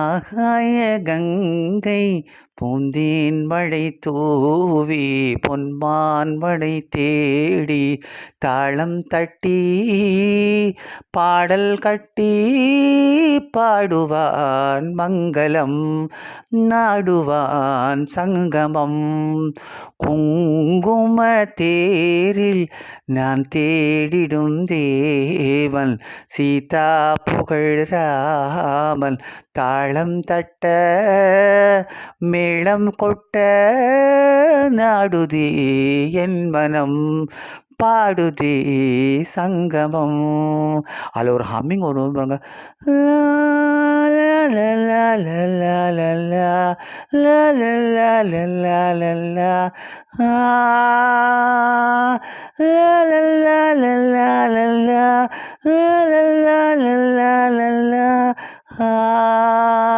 ஆகாய கங்கை பூந்தேன் மழை தூவி பொன்மான் மழை தேடி தாளம் தட்டி பாடல் கட்டி பாடுவான் மங்களம் நாடுவான் சங்கமம். குங் குங்கும தேரில் நான் தேடிடும் தேவன். சீதா புகழ் ராமன் தாளம் தட்ட மேளம் கொட்ட நாடுதே என் மனம் பாடுதே சங்கமம். அதில் ஒரு ஹம்மிங் ஒரு பாருங்க. லா லா லா லா லா la la la la la la la ah la la la la la la la la la